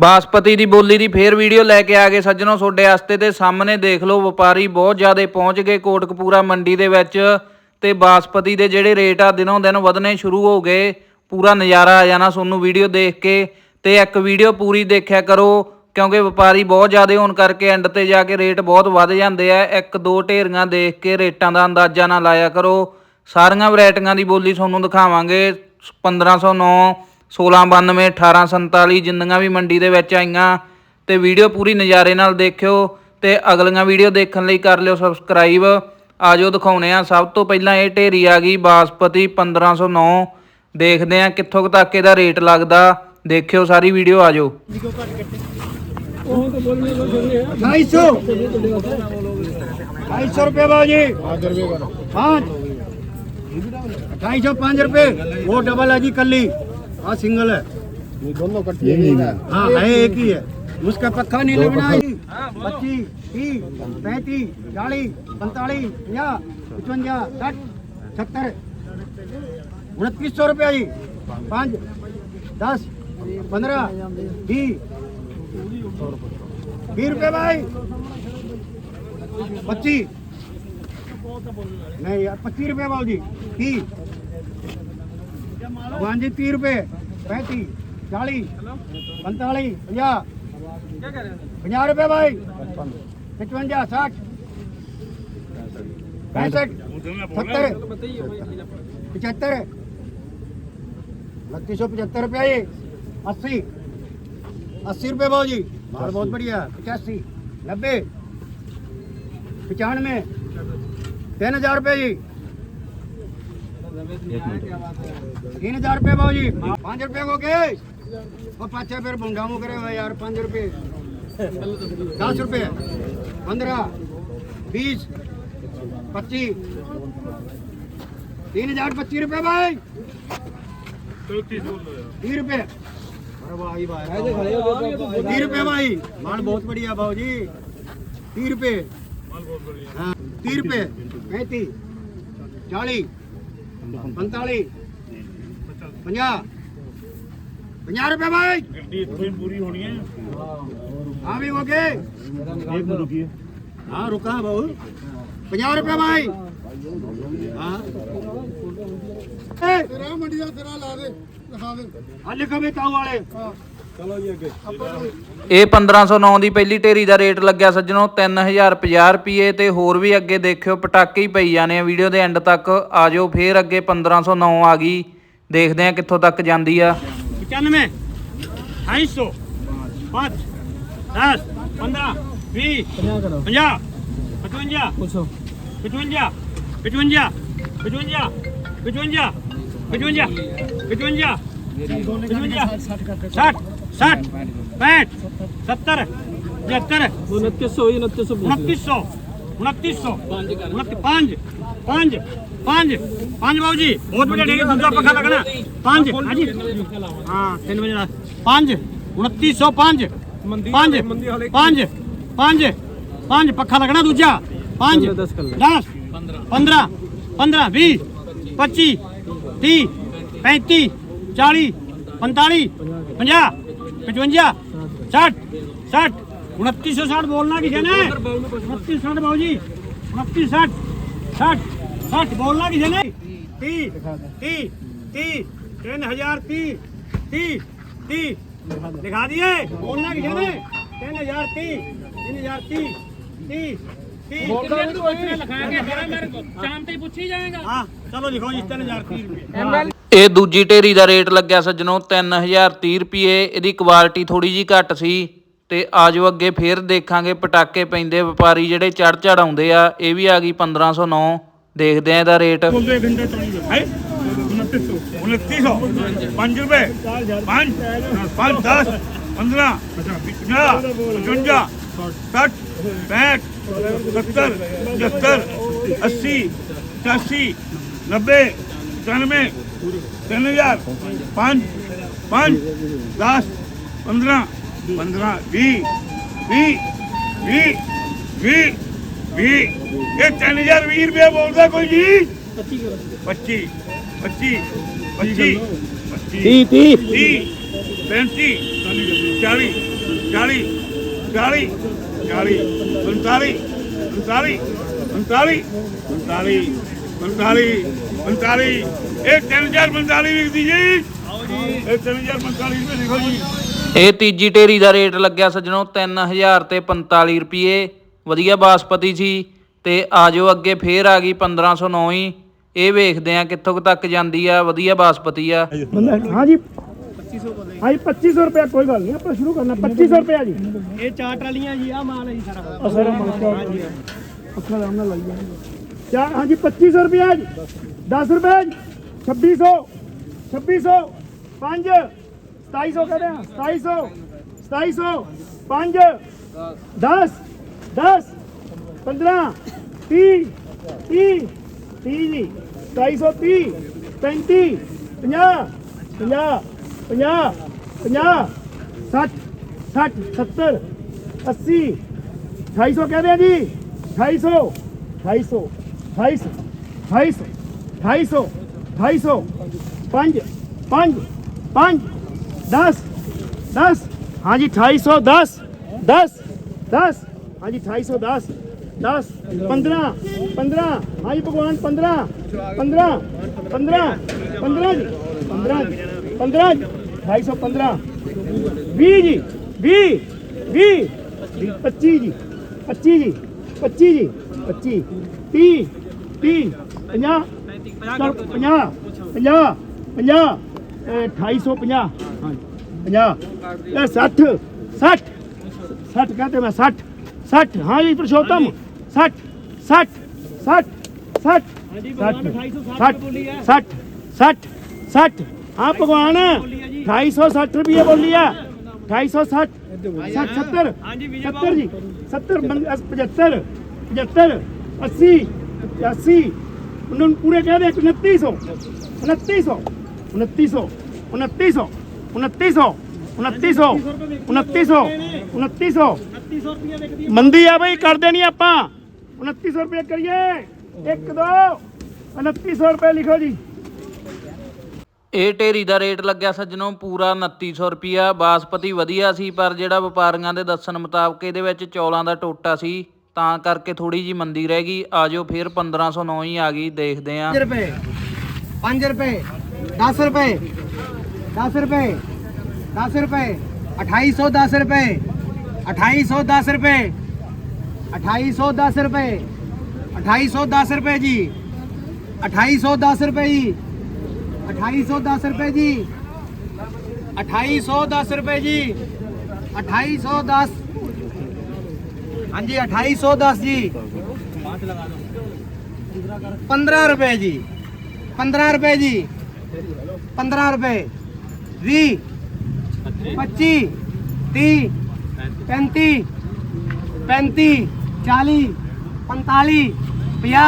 ਬਾਸਪਤੀ ਦੀ ਬੋਲੀ ਦੀ ਫੇਰ ਵੀਡੀਓ ਲੈ ਕੇ ਆ ਗਏ ਸੱਜਣੋ, ਤੁਹਾਡੇ ਵਾਸਤੇ ਤੇ ਸਾਹਮਣੇ ਦੇਖ ਲਓ, ਵਪਾਰੀ ਬਹੁਤ ਜ਼ਿਆਦਾ ਪਹੁੰਚ ਗਏ ਕੋਟਕਪੂਰਾ ਮੰਡੀ ਦੇ ਵਿੱਚ ਤੇ ਬਾਸਪਤੀ ਦੇ ਜਿਹੜੇ ਰੇਟ ਆ ਦਿਨੋਂ ਦਿਨ ਵਧਣੇ ਸ਼ੁਰੂ ਹੋ ਗਏ। ਪੂਰਾ ਨਜ਼ਾਰਾ ਆ ਜਾਣਾ ਤੁਹਾਨੂੰ ਵੀਡੀਓ ਦੇਖ ਕੇ ਤੇ ਇੱਕ ਵੀਡੀਓ ਪੂਰੀ ਦੇਖਿਆ ਕਰੋ, ਕਿਉਂਕਿ ਵਪਾਰੀ ਬਹੁਤ ਜ਼ਿਆਦਾ ਹੋਣ ਕਰਕੇ ਐਂਡ ਤੇ ਜਾ ਕੇ ਰੇਟ ਬਹੁਤ ਵੱਧ ਜਾਂਦੇ ਆ। ਇੱਕ ਦੋ ਢੇਰੀਆਂ ਦੇਖ ਕੇ ਰੇਟਾਂ ਦਾ ਅੰਦਾਜ਼ਾ ਨਾ ਲਾਇਆ ਕਰੋ। ਸਾਰੀਆਂ ਵੈਰਾਈਟੀਆਂ ਦੀ ਬੋਲੀ ਤੁਹਾਨੂੰ ਦਿਖਾਵਾਂਗੇ। 1509 1692 1847 ਜਿੰਨੀਆਂ ਵੀ ਮੰਡੀ ਦੇ ਵਿੱਚ ਆਈਆਂ ਤੇ ਵੀਡੀਓ ਪੂਰੀ ਨਜ਼ਾਰੇ ਨਾਲ ਦੇਖਿਓ ਤੇ ਅਗਲੀਆਂ ਵੀਡੀਓ ਦੇਖਣ ਲਈ ਕਰ ਲਿਓ ਸਬਸਕ੍ਰਾਈਬ। ਆਜੋ ਦਿਖਾਉਨੇ ਆ। ਸਭ ਤੋਂ ਪਹਿਲਾਂ ਇਹ ਢੇਰੀ ਆ ਗਈ ਬਾਸਪਤੀ 1509 ਦੇਖਦੇ ਆ ਕਿੱਥੋਂ ਤੱਕ ਇਹਦਾ ਰੇਟ ਲੱਗਦਾ। ਦੇਖਿਓ ਸਾਰੀ ਵੀਡੀਓ ਆਜੋ। ਉਹ ਤਾਂ ਬੋਲਨੇ ਕੋ ਬੋਲਨੇ 250 250 ਰੁਪਏ ਬਾਜੀ ਆ ਜੀ हाँ सिंगल है। दोनों कट्टी है। हाँ है एक ही है। उसका पक्का नहीं लगना है। पच्चीस तीस पैंतीस चालीस पैंतालीस पचास पचवंजा साठ सत्तर। उनतीस सौ रुपया जी। पाँच दस पंद्रह बीस। बीस रुपये भाई। पच्चीस। नहीं यार पच्चीस रुपये बाबू जी तीस। ਹਾਂਜੀ 30 ਰੁਪਏ 35 40 45 50 50 ਰੁਪਏ ਭਾਈ 55 60 65 70 75 बत्तीस सौ पचहत्तर रुपया ये अस्सी अस्सी रुपये भाव जी माल बहुत बढ़िया पचासी नब्बे पचानवे तीन हजार रुपये जी तीन हज़ार रुपये भाव जी। पाँच रुपये को के? और पाँच रुपये बुंडामो करे हुए यार, पाँच रुपये। दस रुपये। पंद्रह। बीस। पच्चीस। तीन हज़ार पच्चीस रुपये भाई। तीस रुपये। तीस रुपये भाई। माल बहुत बढ़िया भाव जी। तीस रुपये। हाँ तीस रुपये। पैंतीस। चालीस। 45 50 50 ਰੁਪਏ ਬਾਈ। ਗੱਡੀ ਇੱਥੇ ਪੂਰੀ ਹੋਣੀ ਹੈ। ਹਾਂ ਵੀ ਹੋ ਗਏ। ਇਹ ਕੋ ਰੁਕੀ ਹਾਂ ਰੁਕਾ ਬਾਉ 50 ਰੁਪਏ ਬਾਈ। ਹਾਂ ਤੇਰਾ ਮੰਡੀ ਦਾ ਤੇਰਾ ਲਾ ਦੇ ਲਿਖਾ ਦੇ। ਹਾਂ ਲਿਖਾ ਵੀ ਤਾਉ ਵਾਲੇ। ਹਾਂ। ਚਲੋ ਜੀ ਅੱਗੇ ਇਹ 1509 ਦੀ ਪਹਿਲੀ ਢੇਰੀ ਦਾ ਰੇਟ ਲੱਗਿਆ ਸੱਜਣੋ 3050 ਰੁਪਏ ਤੇ ਹੋਰ ਵੀ ਅੱਗੇ ਦੇਖਿਓ ਪਟਾਕੇ ਹੀ ਪਈ ਜਾਣੇ ਆ। ਵੀਡੀਓ ਦੇ ਐਂਡ ਤੱਕ ਆਜੋ ਫੇਰ ਅੱਗੇ 1509 ਆ ਗਈ। ਦੇਖਦੇ ਆ ਕਿੱਥੋਂ ਤੱਕ ਜਾਂਦੀ ਆ। 95 250 5 10 15 સાઠ બેઠ સત્તર પંચોતેર ઉનત્રીસો ઉનત્રીસો ઉનત્રીસો પાંચ પાંચ ਪੰਜ ਪੰਜ ਬਾਬੂ ਜੀ ਪੰਜ ਪੱਖਾ ਲੱਗਣਾ ਦੂਜਾ ਪੰਜ 10 15 15 15 20 25 30 35 પચવંજા સાઠ સાઠ ઉણત્રીસો સાઠ બોલના કિસે ને ઉણત્રીસ સાઠ ભાવજી उनतीस साठ। साठ। साठ बोलना કિસે ने? ती। ती। ती। तीन हज़ार ती। ती। ती। दिखा दिए? बोलना किसे ने? तीन हज़ार ती। तीन हज़ार ती। ती। शाम तक पूछ ही जाएगा। हाँ। चलो लिखो जी तीन हज़ार तीस रुपये ਇਹ ਦੂਜੀ ਢੇਰੀ ਦਾ ਰੇਟ ਲੱਗਿਆ ਸੱਜਣੋ 3030 ਰੁਪਏ। ਇਹਦੀ ਕੁਆਲਿਟੀ ਥੋੜੀ ਜੀ ਘੱਟ ਸੀ ਤੇ ਆਜੋ ਅੱਗੇ ਫੇਰ ਦੇਖਾਂਗੇ ਪਟਾਕੇ ਪੈਂਦੇ ਵਪਾਰੀ ਜਿਹੜੇ ਚੜ ਚੜ ਆਉਂਦੇ ਆ, ਇਹ ਵੀ ਆ ਗਈ 1509 ਦੇਖਦੇ ਆ ਇਹਦਾ ਰੇਟ। 29 80 90 ਤਿੰਨ ਹਜ਼ਾਰ ਪੰਜ ਪੰਜ 10 15 15 20 20 20 20 20 ਇਹ 3020 ਰੁਪਏ ਬੋਲਦਾ ਕੋਈ ਜੀ? 25 25 25 25 30 35 40 40 40 40 45 45 45 45 45 ਇਹ 3045 ਵਿਕਦੀ ਜੀ। ਇਹ 3045 ਰੁਪਏ ਲਿਖੋ ਜੀ। ਇਹ ਤੀਜੀ ਢੇਰੀ ਦਾ ਰੇਟ ਲੱਗਿਆ ਸੱਜਣੋ 3000 ਤੇ 45 ਰੁਪਏ। ਵਧੀਆ ਬਾਸਪਤੀ ਸੀ ਤੇ ਆਜੋ ਅੱਗੇ ਫੇਰ ਆ ਗਈ 1509 ਹੀ। ਇਹ ਵੇਖਦੇ ਆ ਕਿੱਥੋਂ ਕੁ ਤੱਕ ਜਾਂਦੀ ਆ ਵਧੀਆ ਬਾਸਪਤੀ ਆ। ਹਾਂ ਜੀ। 2500 ਹਾਂ ਜੀ 2500 ਰੁਪਏ ਕੋਈ ਗੱਲ ਨਹੀਂ ਆਪਾਂ ਸ਼ੁਰੂ ਕਰਨਾ 2500 ਰੁਪਏ ਜੀ। ਇਹ ਚਾਰ ਟਰਾਲੀਆਂ ਜੀ ਆ ਮਾਲ ਹੈ ਜੀ ਸਾਰਾ। ਅਸਰ ਹਾਂ ਜੀ ਅੱਖਾਂ ਨਾਲ ਲਾਈ ਜਾਣਗੇ ਚਾਰ ਹਾਂ ਜੀ 2500 ਰੁਪਏ ਜੀ। 10 ਰੁਪਏ ਜੀ। 2600 2600 5 2700 ਕਹਦੇ ਆ 2700 2700 5 10 10 15 30 30 30 ਜੀ 2730 35 50 50 50 50 60 60 70 80 250 ਕਹਦੇ ਆ ਜੀ 250 250 250 250 250 5 5 5 10 10 ਹਾਂਜੀ 2810 10 10 ਹਾਂਜੀ 2810 10 15 15 ਹਾਂਜੀ ਭਗਵਾਨ 15 15 15 15 ਜੀ 15 ਜੀ 15 ਜੀ 250 20 ਜੀ 20 20 25 ਜੀ 25 ਜੀ 25 ਜੀ 25 30 30 50 ਚਲ 50 50 50 2850 ਹਾਂ 50 ਇਹ 60 60 60 ਕਹਤੇ ਮੈਂ 60 60 ਹਾਂ ਜੀ ਪੁਰਸ਼ੋਤਮ 60 60 60 60 ਹਾਂਜੀ 60 250 ਬੋਲੀ ਹੈ। 60 60 60 ਹਾਂ ਭਗਵਾਨ 250 ਰੁਪਏ ਬੋਲੀ ਆ 260 60 70 ਹਾਂਜੀ ਵਿਜੇ 70 ਜੀ। 70 ਬੰ- ਅਸ- 75 75 80 85 ਉਹਨਾਂ ਨੂੰ ਪੂਰੇ ਕਹਿ ਦੇ 2900 2900 2900 2900 2900 2900 2900 2900 ਮੰਦੀ ਆ ਬਈ ਕਰਦੇ ਨਹੀਂ ਆਪਾਂ। 2900 ਰੁਪਏ ਕਰੀਏ। 1 2 2900 ਰੁਪਏ ਲਿਖੋ ਜੀ। ਇਹ ਢੇਰੀ ਦਾ ਰੇਟ ਲੱਗਿਆ ਸੱਜਣੋ, ਪੂਰਾ 2900 ਰੁਪਿਆ ਬਾਸਪਤੀ ਵਧੀਆ ਸੀ, ਪਰ ਜਿਹੜਾ ਵਪਾਰੀਆਂ ਦੇ ਦੱਸਣ ਮੁਤਾਬਕ ਇਹਦੇ ਵਿੱਚ ਚੌਲਾਂ ਦਾ ਟੋਟਾ ਸੀ। ਤਾਂ ਕਰਕੇ ਥੋੜੀ ਜੀ ਮੰਦੀ ਰਹਿ ਗਈ। ਆਜੋ ਫਿਰ 1509 ਹੀ ਆ ਗਈ, ਦੇਖਦੇ ਆਂ। 5 ਰੁਪਏ 5 ਰੁਪਏ 10 ਰੁਪਏ 10 ਰੁਪਏ 10 ਰੁਪਏ 2810 ਰੁਪਏ 2810 ਰੁਪਏ 2810 ਰੁਪਏ 2810 ਰੁਪਏ ਜੀ 2810 ਰੁਪਏ ਜੀ 2810 ਰੁਪਏ ਜੀ 2810 ਰੁਪਏ ਜੀ 2810 हाँ जी, अठाई सौ दस जी। पंद्रह रुपए जी। पंद्रह रुपए जी। पंद्रह रुपए। भी पच्ची ती पैंती पैंती चाली पंताली पिया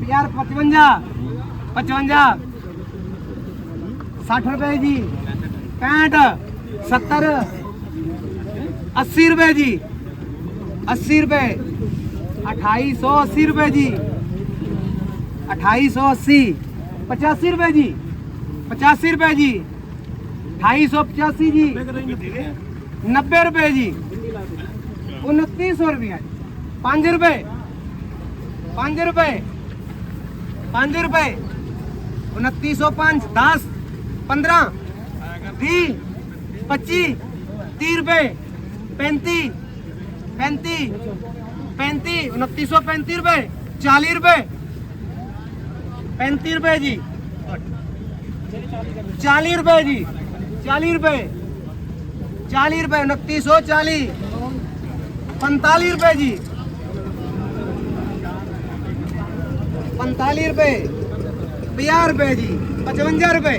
पिया पचवंजा। पचवंजा। साठ रुपए जी। पैंठ सत्तर। अस्सी रुपए जी। अस्सी रुपये अट्ठाईस सौ अस्सी रुपये जी। अट्ठाईस सौ अस्सी। पचासी रुपये जी। पचासी रुपये जी। अठाईस सौ पचासी जी। नब्बे रुपये जी। उनतीस सौ रुपया। पाँच रुपये पाँच रुपये पाँच रुपए। उनतीस सौ पाँच। दस। पंद्रह। बीस। पच्चीस। तीस रुपये पैंतीस। उनतीस सौ रुपए, चालीस रुपए। रुपए जी। चालीस रुपए जी। चालीस रुपए। चालीस रुपए, उनतीस सौ चालीस। पैंतालीस रुपए जी। पैंतालीस रुपए। रुपए जी। पचवंजा रुपए।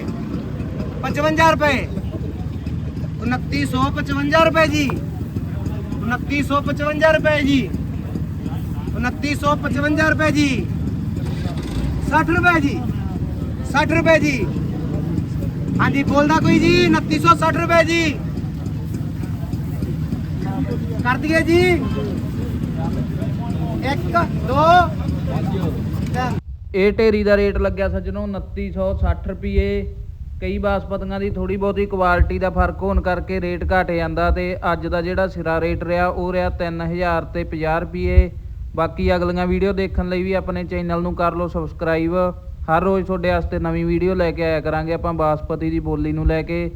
पचवंजा रुपए। उनतीस सौ पचवंजा रुपए जी। 2955 ਰੁਪਏ ਜੀ। 2955 ਰੁਪਏ ਜੀ। 60 ਰੁਪਏ ਜੀ। 60 ਰੁਪਏ ਜੀ। ਹਾਂਜੀ, ਬੋਲਦਾ ਕੋਈ ਜੀ? 2960 ਰੁਪਏ ਜੀ। ਕਰ ਦਈਏ ਜੀ। 1 2 ਇਹ ਢੇਰੀ ਦਾ ਰੇਟ ਲੱਗਿਆ ਸੱਜਣੋ 2960 ਰੁਪਏ। ਕਈ ਬਾਸਪਤੀਆਂ ਦੀ ਥੋੜੀ ਬਹੁਤੀ ਕੁਆਲਿਟੀ ਦਾ ਫ਼ਰਕ ਹੋਣ ਕਰਕੇ ਰੇਟ ਘਟ ਜਾਂਦਾ ਤੇ ਅੱਜ ਦਾ ਜਿਹੜਾ ਸਿਰਾ ਰੇਟ ਰਿਹਾ, ਉਹ ਰਿਹਾ 3000 ਤੇ 50 ਰੁਪਏ। ਬਾਕੀ ਅਗਲੀਆਂ ਵੀਡੀਓ ਦੇਖਣ ਲਈ ਵੀ ਆਪਣੇ ਚੈਨਲ ਨੂੰ ਕਰ ਲਓ ਸਬਸਕ੍ਰਾਈਬ ਹਰ ਰੋਜ਼ ਤੁਹਾਡੇ ਵਾਸਤੇ ਨਵੀਂ ਵੀਡੀਓ ਲੈ ਕੇ ਆਇਆ ਕਰਾਂਗੇ ਆਪਾਂ ਬਾਸਪਤੀ ਦੀ ਬੋਲੀ ਨੂੰ ਲੈ ਕੇ।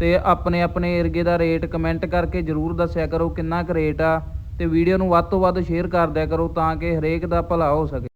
ਤੇ ਆਪਣੇ ਆਪਣੇ ਏਰੀਏ ਦਾ ਰੇਟ ਕਮੈਂਟ ਕਰਕੇ ਜਰੂਰ ਦੱਸਿਆ ਕਰੋ ਕਿੰਨਾ ਕੁ ਰੇਟ ਆ। ਤੇ ਵੀਡੀਓ ਨੂੰ ਵੱਧ ਤੋਂ ਵੱਧ ਸ਼ੇਅਰ ਕਰ ਦਿਆ ਕਰੋ ਤਾਂ ਕਿ ਹਰੇਕ ਦਾ ਭਲਾ ਹੋ ਸਕੇ।